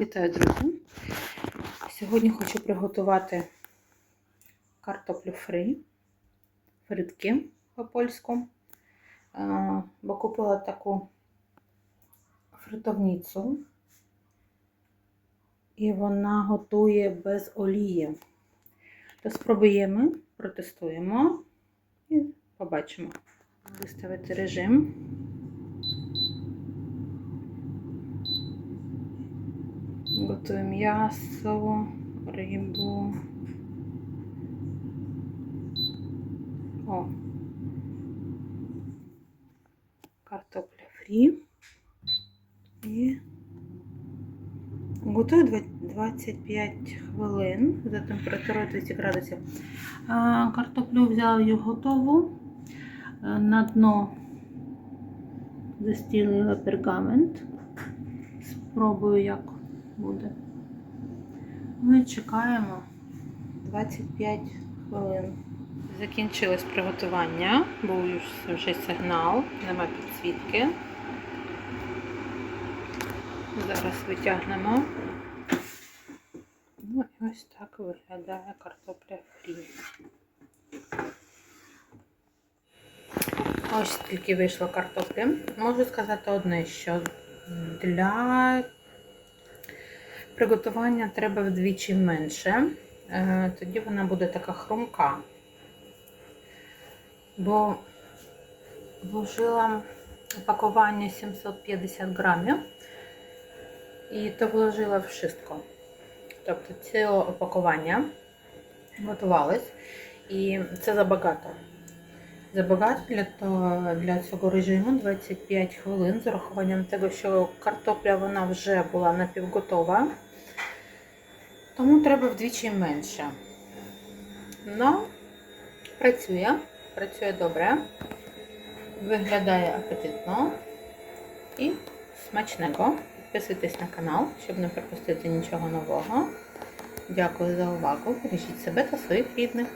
Вітаю, друзі! Сьогодні хочу приготувати картоплю фрі, фритки по-польську. Е, Бо купила таку фритовницю, і вона готує без олії. То спробуємо, протестуємо і побачимо. Виставити режим. Готую м'ясо, рибу. О. Картопля фрі. І готую 25 хвилин за температурою 200 градусів. Картоплю взяла її готову. Е, На дно застілила пергамент. Спробую, як буде. Ми чекаємо 25 хвилин. Закінчилось приготування, був вже сигнал, нема підсвітки. Зараз витягнемо. Ну і ось так виглядає картопля фрі. Ось тільки вийшло картоплі. Можу сказати одне, що для приготування треба вдвічі менше, е, тоді вона буде така хрумка. Бо вложила пакування 750 грамів і то вложила в шистку. Тобто це опакування готувалось і це забагато. Забагато для, того, для цього режиму 25 хвилин з урахуванням того, що картопля вона вже була напівготова. Тому треба вдвічі менше. Ну, працює, працює добре, виглядає апетитно і смачного. Підписуйтесь на канал, щоб не пропустити нічого нового. Дякую за увагу. Бережіть себе та своїх рідних.